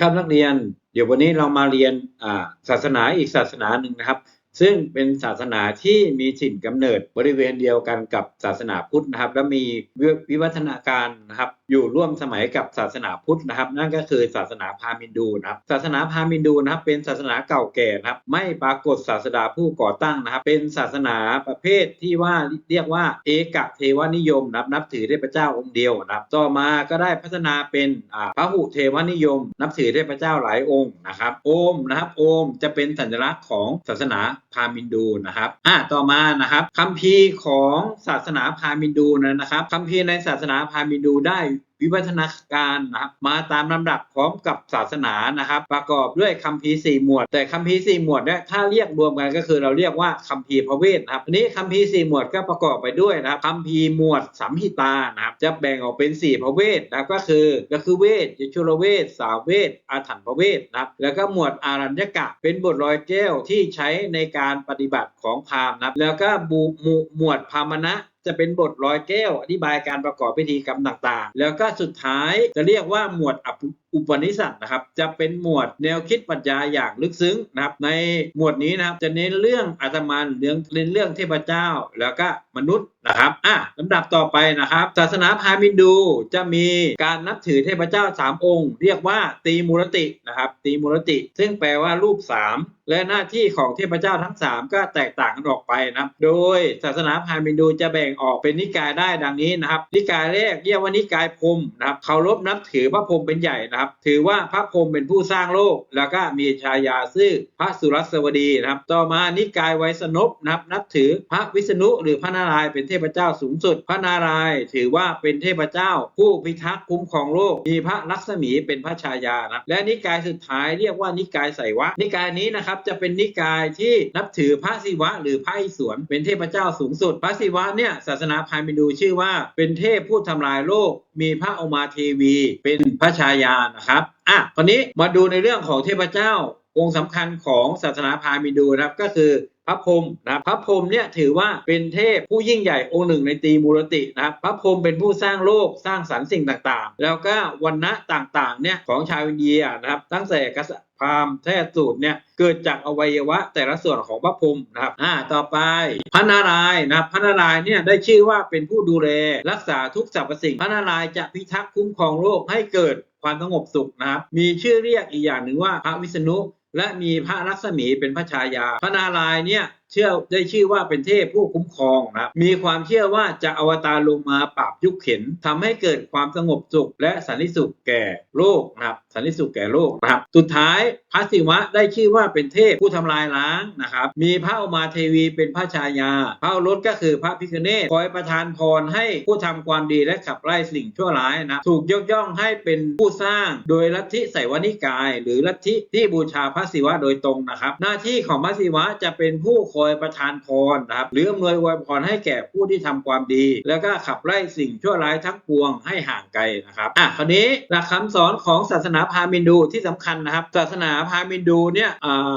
ครับนักเรียน เดี๋ยววันนี้เรามาเรียนศาสนาอีกศาสนาหนึ่งนะครับ ซึ่งเป็นศาสนาที่มีถิ่นกำเนิดบริเวณเดียวกันกับศาสนาพุทธนะครับ และมีวิวัฒนาการนะครับอยู่ร่วมสมัยกับศาสนาพุทธนะครับ นั่นก็คือศาสนาพราหมินดูนะครับ ศาสนาพราหมินดูนะครับ เป็นศาสนาเก่าแก่นะครับ ไม่ปรากฏศาสดาผู้ก่อตั้งนะครับ เป็นศาสนาประเภทที่ว่าเรียกว่าเอกเทวนิยมนะครับนับถือเทพเจ้าองค์เดียวนะครับ ต่อมาก็ได้พัฒนาเป็นอ่าพหุเทวนิยม นับถือเทพเจ้าหลายองค์นะครับ โอมนะครับ โอมจะเป็นสัญลักษณ์ของศาสนาพราหมณ์ฮินดูนะครับอ่าต่อมานะครับคัมภีร์ของศาสนาพราหมณ์ฮินดูนะครับคัมภีร์ในศาสนาพราหมณ์ฮินดูได้ วิวัฒนาการนะครับมาตามลำดับพร้อมกับศาสนานะครับ ประกอบด้วยคัมภีร์สี่หมวด แต่คัมภีร์สี่หมวดเนี่ยถ้าเรียกรวมกันก็คือเราเรียกว่าคัมภีร์พระเวทนะครับนี้คัมภีร์สี่หมวดก็ประกอบไปด้วยนะครับคัมภีร์หมวดสัมหิตานะครับจะแบ่งออกเป็นสี่พระเวทนะก็คือก็คือเวทยชุรเวทสาวเวทอาถรรพ์พระเวทนะครับแล้วก็หมวดอารัญญกะ เป็นบทลอยแก้ที่ใช้ในการปฏิบัติของพราหมณ์นะครับแล้วก็บูหมู่หมวดพามนะจะเป็นบทร้อยแก้วอธิบายการประกอบพิธีกรรมต่างๆ แล้วก็สุดท้ายจะเรียกว่าหมวดอภ อุปนิสัตนะครับจะเป็นหมวดแนวคิดปรัชญาอย่างลึกซึ้งนะครับในหมวดนี้นะครับจะเน้นเรื่องอาตมันเรื่องเน้นเรื่องเทพเจ้าแล้วก็มนุษย์นะครับอะลำดับต่อไปนะครับ ศาสนาพราหมณ์ฮินดูจะมีการนับถือเทพเจ้าสามองค์ เรียกว่าตีมูรตินะครับตีมูรติ ซึ่งแปลว่ารูปสามและหน้าที่ของเทพเจ้าทั้งสามก็แตกต่างกันออกไปนะโดยศาสนาพราหมณ์ฮินดูจะแบ่งออกเป็นนิกายได้ดังนี้นะครับ นิกายแรกเรียกว่านิกายพรมนะครับเคารพนับถือพระพรมเป็นใหญ่นะครับถือว่าพระพรหมเป็นผู้สร้างโลก แล้วก็มีชายาซื่อพระสุรสวดีนะครับ ต่อมานิกายไวยสนพนะครับ นับถือพระวิษณุหรือพระนารายณ์เป็นเทพเจ้าสูงสุด พระนารายณ์ถือว่าเป็นเทพเจ้า ผู้พิทักษ์คุ้มครองโลก มีพระลักษมีเป็นพระชายานะครับ และนิกายสุดท้ายเรียกว่านิกายไสวะ นิกายนี้นะครับจะเป็นนิกายที่นับถือพระศิวะ หรือพระอิศวรเป็นเทพเจ้าสูงสุด พระศิวะเนี่ยศาสนาพราหมณ์ฮินดูชื่อว่าเป็นเทพผู้ทำลายโลก มีพระอมาเทวี เป็นพระชายานะครับอะคราวนี้มาดูในเรื่องของเทพเจ้าองค์สำคัญของศาสนาพราหมณ์ฮินดูนะครับก็คือพระพรหมนะครับพระพรหมเนี่ยถือว่าเป็นเทพผู้ยิ่งใหญ่องค์หนึ่งในตีมูรตินะครับพระพรหมเป็นผู้สร้างโลกสร้างสรรค์สิ่งต่างๆ แล้วก็วันณะต่างๆเนี่ยของชาวอินเดียนะครับตั้งแต่กษัตริย์พราหมณ์แท้สูตรเนี่ยเกิดจากอวัยวะแต่ละส่วนของพระพรหมนะครับอ่าต่อไปพระนารายณ์นะครับพระนารายณ์เนี่ยได้ชื่อว่าเป็นผู้ดูแลรักษาทุกสรรพสิ่ง พระนารายณ์จะพิทักษ์คุ้มครองโลกให้เกิด ความสงบสุขนะครับมีชื่อเรียกอีกอย่างหนึ่งว่าพระวิษณุและมีพระลักษมีเป็นพระชายา พระนารายณ์เนี่ย เชื่อได้ชื่อว่าเป็นเทพผู้คุ้มครองนะครับมีความเชื่อว่าจะอวตารลงมาปราบยุคเข็นทำให้เกิดความสงบสุข และสันติสุขแก่โลกนะครับสันติสุขแก่โลกนะครับ สุดท้ายพระศิวะได้ชื่อว่าเป็นเทพผู้ทำลายล้างนะครับ มีพระอมาเทวีเป็นพระชายา พระรสก็คือพระพิคเนตคอยประทานพรให้ผู้ทำความดีและขับไล่สิ่งชั่วร้ายนะถูกยกย่องให้เป็นผู้สร้างโดยลัทธิไสวนิกาย หรือลัทธิที่บูชาพระศิวะโดยตรงนะครับ หน้าที่ของพระศิวะจะเป็นผู้คอยประทานพรนะครับหรืออำนวยอวยพรให้แก่ผู้ที่ทำความดี แล้วก็ขับไล่สิ่งชั่วร้ายทั้งปวงให้ห่างไกลนะครับอะคราวนี้หลักคำสอนของศาสนาพราหมินดูที่สำคัญนะครับ ศาสนาพราหมินดูเนี่ย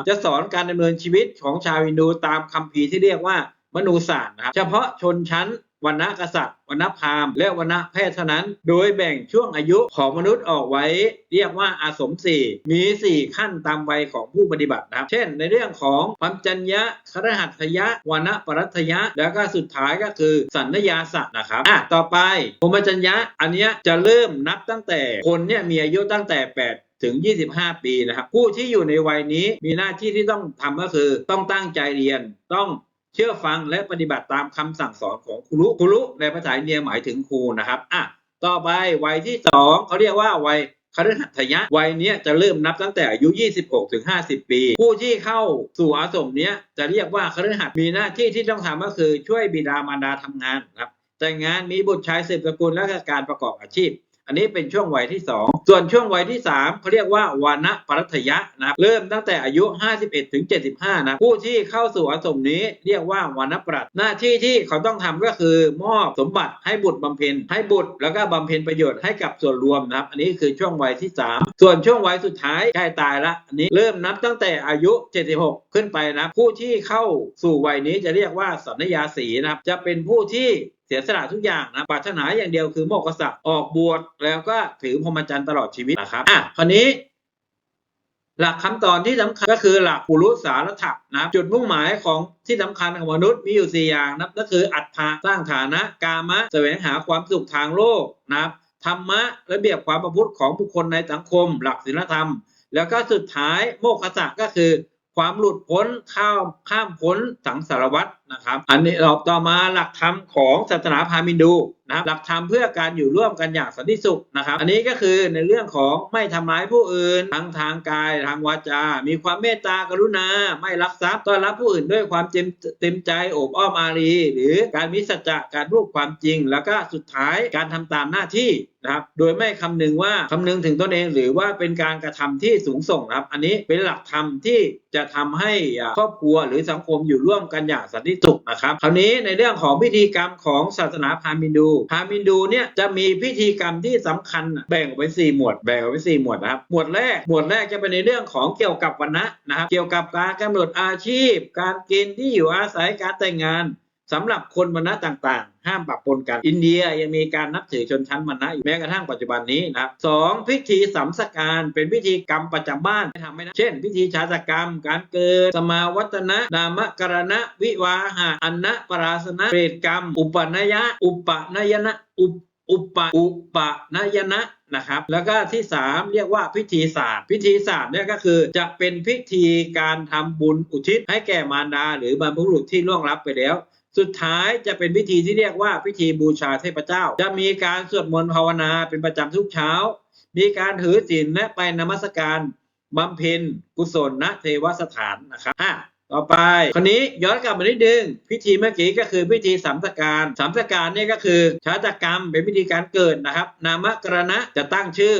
จะสอนการดำเนินชีวิตของชาวฮินดูตามคัมภีร์ที่เรียกว่ามนูศาสตร์นะครับเฉพาะชนชั้น วรรณกษัตริย์วรรณพราหมณ์และวรรณแพทย์เท่านั้น โดยแบ่งช่วงอายุของมนุษย์ออกไว้ เรียกว่าอาสมสี่มีสี่ขั้นตามวัยของผู้ปฏิบัตินะครับ เช่น ในเรื่องของพัมจัญญะครหัตถยะวรรณปรัตยะ แล้วก็สุดท้ายก็คือสัญญาสัตว์นะครับอะต่อไปพมจัญญะอันนี้จะเริ่มนับตั้งแต่คนเนี่ยมีอายุตั้งแต่ 8ถึง 25 ปีนะครับ ผู้ที่อยู่ในวัยนี้มีหน้าที่ที่ต้องทำก็คือ ต้องตั้งใจเรียน ต้อง เชื่อฟังและปฏิบัติตามคำสั่งสอนของครูครูในภาษาอินเดียหมายถึงครูนะครับอะต่อไปวัยที่สองเขาเรียกว่าวัยคฤหัสถยะวัยเนี้ยจะเริ่มนับตั้งแต่อายุ 26 ถึง 50 ปี ผู้ที่เข้าสู่อาสมเนี้ยจะเรียกว่าคฤหัสถ์มีหน้าที่ที่ต้องทำก็คือช่วยบิดามารดาทำงานนะครับแต่งงานมีบุตรชายสืบสกุลและการประกอบอาชีพ อันนี้เป็นช่วงวัยที่ 2 ส่วนช่วงวัยที่3เขาเรียกว่าวานะปรัตยะนะครับเริ่มตั้งแต่อายุ 51ถึง75 นะผู้ที่เข้าสู่อาสมนี้เรียกว่าวานะปรัตหน้าที่ที่เขาต้องทำก็คือ มอบสมบัติให้บุตรบำเพ็ญให้บุตรแล้วก็บำเพ็ญประโยชน์ให้กับส่วนรวมนะครับ อันนี้คือช่วงวัยที่ 3ส่วนช่วงวัยสุดท้ายใกล้ตายละนี้เริ่มนับตั้งแต่อายุ 76 ขึ้นไปนะผู้ที่เข้าสู่วัยนี้จะเรียกว่าสัญญาสีนะครับจะเป็นผู้ที่เสียสละทุกอย่างนะปรารถนาอย่างเดียวคือโมกขศักดิ์ออกบวชแล้วก็ถือพรหมจรรย์ตลอดชีวิตนะครับอะคราวนี้หลักคำสอนที่สำคัญก็คือหลักปุรุสารถะนะจุดมุ่งหมายของที่สำคัญของมนุษย์มีอยู่สี่อย่างนะก็คืออัตภะสร้างฐานะ กามะแสวงหาความสุขทางโลกนะครับ ธรรมะระเบียบความประพฤติของบุคคลในสังคม หลักศีลธรรม แล้วก็สุดท้ายโมกขะก็คือ ความหลุดพ้นข้ามข้ามพ้นสังสารวัตร นะครับอันนี้เราต่อมาหลักธรรมของศาสนาพราหมณ์ฮินดูนะครับหลักธรรมเพื่อการอยู่ร่วมกันอย่างสันติสุขนะครับ อันนี้ก็คือในเรื่องของไม่ทำร้ายผู้อื่นทั้งทางกายทางวาจา มีความเมตตากรุณา ไม่ลักทรัพย์ต้อนรับผู้อื่นด้วยความเต็มเต็มใจโอบอ้อมอารี หรือการมีสัจจะการพูดความจริง แล้วก็สุดท้ายการทำตามหน้าที่นะครับโดยไม่คำนึงว่าคำนึงถึงตนเอง หรือว่าเป็นการกระทำที่สูงส่งนะครับ อันนี้เป็นหลักธรรมที่จะทำให้ครอบครัวหรือสังคมอยู่ร่วมกันอย่างสันติตุนะครับคราวนี้ในเรื่องของพิธีกรรมของศาสนาพราหมณ์ฮินดูพราหมณ์ฮินดูเนี่ยจะมีพิธีกรรมที่สำคัญแบ่งออกเป็นสี่หมวดแบ่งออกเป็นสี่หมวดนะครับหมวดแรกหมวดแรกจะเป็นในเรื่องของเกี่ยวกับวันนะนะครับเกี่ยวกับการกำหนดอาชีพ การกินที่อยู่อาศัยการแต่งงาน สำหรับคนวรรณะต่างๆ ห้ามปะปนกัน อินเดียยังมีการนับถือชนชั้นวรรณะอยู่แม้กระทั่งปัจจุบันนี้นะครับสองพิธีสัมสการเป็นพิธีกรรมประจำบ้านไม่ทำไม่ได้เช่น พิธีชาตกรรม การเกิด สมาวัตนะนามกรณะ วิวาหะอันนะปราสนะเปรตกรรม อุปนยะ อุปนยนะอุปอุปอุปนยนะนะครับแล้วก็ที่ 3 เรียกว่าพิธีศาสตร์ พิธีศาสตร์เนี่ยก็คือจะเป็นพิธีการทำบุญอุทิศให้แก่มารดา หรือบรรพบุรุษที่ล่วงลับไปแล้ว สุดท้ายจะเป็นพิธีที่เรียกว่าพิธีบูชาเทพเจ้า จะมีการสวดมนต์ภาวนาเป็นประจำทุกเช้า มีการถือศีลและไปนมัสการบำเพ็ญกุศลณเทวสถานนะครับต่อไปคนนี้ย้อนกลับมานิดนึงพิธีเมื่อกี้ก็คือพิธีสัมสการสัมสการเนี่ยก็คือชาตกรรมเป็นพิธีการเกิดนะครับ นามกรณะจะตั้งชื่อ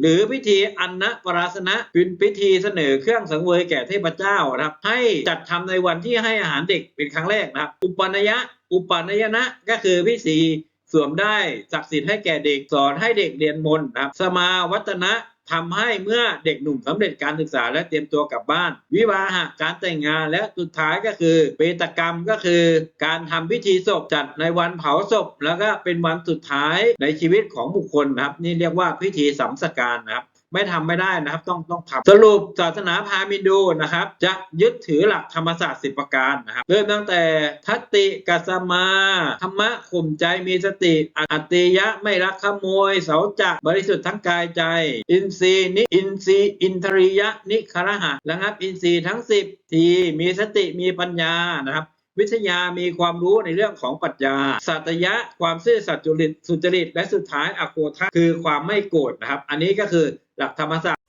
หรือพิธีอันนะปราสนะเป็นพิธีเสนอเครื่องสังเวยแก่เทพเจ้านะครับ ให้จัดทำในวันที่ให้อาหารเด็กเป็นครั้งแรกนะครับ อุปนยะ อุปนยนะก็คือพิธีสวมได้ศักดิ์สิทธิ์ให้แก่เด็กสอนให้เด็กเรียนมนต์นะครับ สมาวัตนะ ทำให้เมื่อเด็กหนุ่มสำเร็จการศึกษาและเตรียมตัวกลับบ้าน วิวาหะการแต่งงานและสุดท้ายก็คือเปตกรรมก็คือ การทำพิธีศพจัดในวันเผาศพ แล้วก็เป็นวันสุดท้ายในชีวิตของบุคคลนะครับ นี่เรียกว่าพิธีสัมสการนะครับ ไม่ทำไม่ได้นะครับ ต้องต้องทำสรุปศาสนาพราหมินดูนะครับ จะยึดถือหลักธรรมศาสตร์สิบประการนะครับ เริ่มตั้งแต่ทัตติกัสมาธรรมะข่มใจมีสติ อัตติยะไม่รักขโมย เสาจะบริสุทธิ์ทั้งกายใจ อินทรีย์นิอินทรีย์อินทริยะนิครหะระงับอินทรีย์ทั้งสิบทีมีสติมีปัญญานะครับ วิทยามีความรู้ในเรื่องของปรัชญา สัตยะ ความซื่อสัตย์จริตสุจริต และสุดท้ายอโกทะคือความไม่โกรธนะครับ อันนี้ก็คือหลักธรรมศาสตร์